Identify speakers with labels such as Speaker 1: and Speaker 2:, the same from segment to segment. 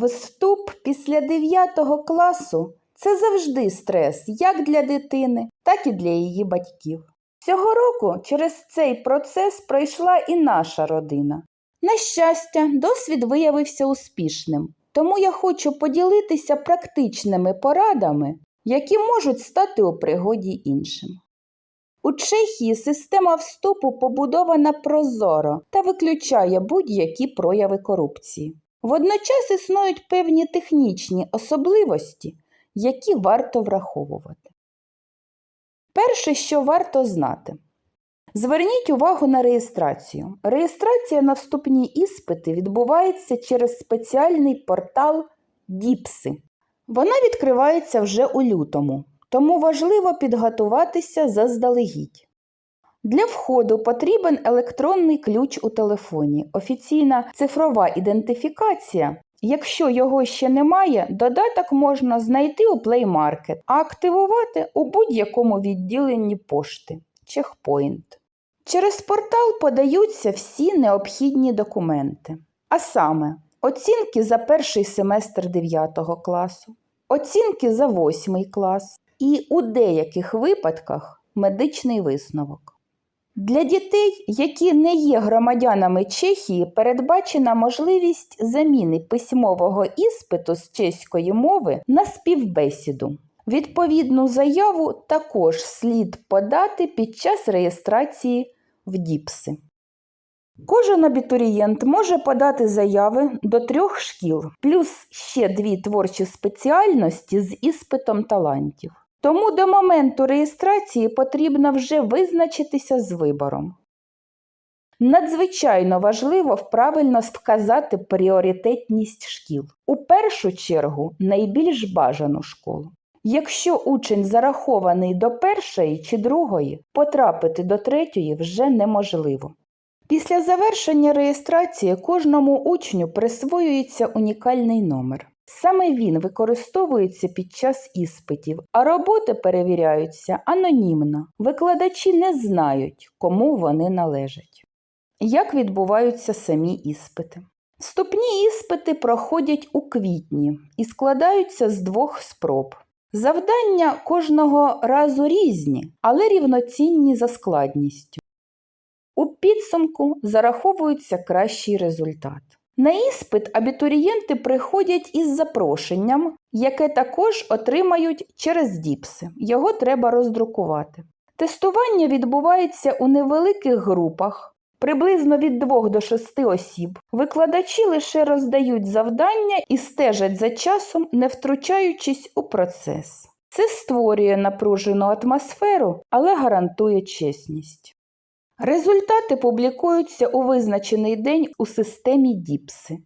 Speaker 1: Вступ після 9 класу це завжди стрес як для дитини, так і для її батьків. Цього року через цей процес пройшла і наша родина. На щастя, досвід виявився успішним, тому я хочу поділитися практичними порадами, які можуть стати у пригоді іншим. У Чехії система вступу побудована прозоро та виключає будь-які прояви корупції. Водночас існують певні технічні особливості, які варто враховувати. Перше, що варто знати. Зверніть увагу на реєстрацію. Реєстрація на вступні іспити відбувається через спеціальний портал Діпси. Вона відкривається вже у лютому, тому важливо підготуватися заздалегідь. Для входу потрібен електронний ключ у телефоні, офіційна цифрова ідентифікація. Якщо його ще немає, додаток можна знайти у Play Market, а активувати у будь-якому відділенні пошти Checkpoint. Через портал подаються всі необхідні документи, а саме оцінки за перший семестр 9 класу, оцінки за 8 клас і у деяких випадках медичний висновок. Для дітей, які не є громадянами Чехії, передбачена можливість заміни письмового іспиту з чеської мови на співбесіду. Відповідну заяву також слід подати під час реєстрації в ДІПСи. Кожен абітурієнт може подати заяви до трьох шкіл, плюс ще дві творчі спеціальності з іспитом талантів. Тому до моменту реєстрації потрібно вже визначитися з вибором. Надзвичайно важливо правильно вказати пріоритетність шкіл. У першу чергу найбільш бажану школу. Якщо учень зарахований до першої чи другої, потрапити до третьої вже неможливо. Після завершення реєстрації кожному учню присвоюється унікальний номер. Саме він використовується під час іспитів, а роботи перевіряються анонімно. Викладачі не знають, кому вони належать. Як відбуваються самі іспити? Вступні іспити проходять у квітні і складаються з двох спроб. Завдання кожного разу різні, але рівноцінні за складністю. У підсумку зараховується кращий результат. На іспит абітурієнти приходять із запрошенням, яке також отримають через діпси. Його треба роздрукувати. Тестування відбувається у невеликих групах, приблизно від 2 до 6 осіб. Викладачі лише роздають завдання і стежать за часом, не втручаючись у процес. Це створює напружену атмосферу, але гарантує чесність. Результати публікуються у визначений день у системі Діпси.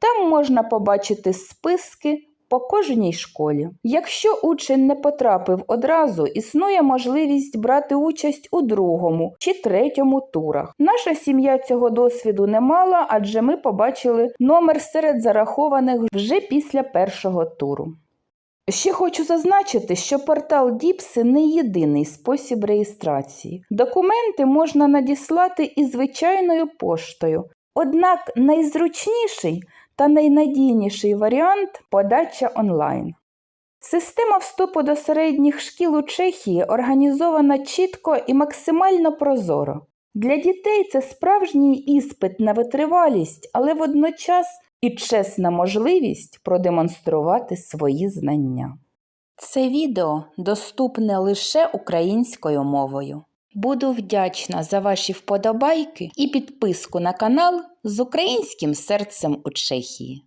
Speaker 1: Там можна побачити списки по кожній школі. Якщо учень не потрапив одразу, існує можливість брати участь у другому чи третьому турах. Наша сім'я цього досвіду не мала, адже ми побачили номер серед зарахованих вже після першого туру. Ще хочу зазначити, що портал Діпси не єдиний спосіб реєстрації. Документи можна надіслати і звичайною поштою. Однак найзручніший та найнадійніший варіант подача онлайн. Система вступу до середніх шкіл у Чехії організована чітко і максимально прозоро. Для дітей це справжній іспит на витривалість, але водночас і чесна можливість продемонструвати свої знання. Це відео доступне лише українською мовою. Буду вдячна за ваші вподобайки і підписку на канал з українським серцем у Чехії.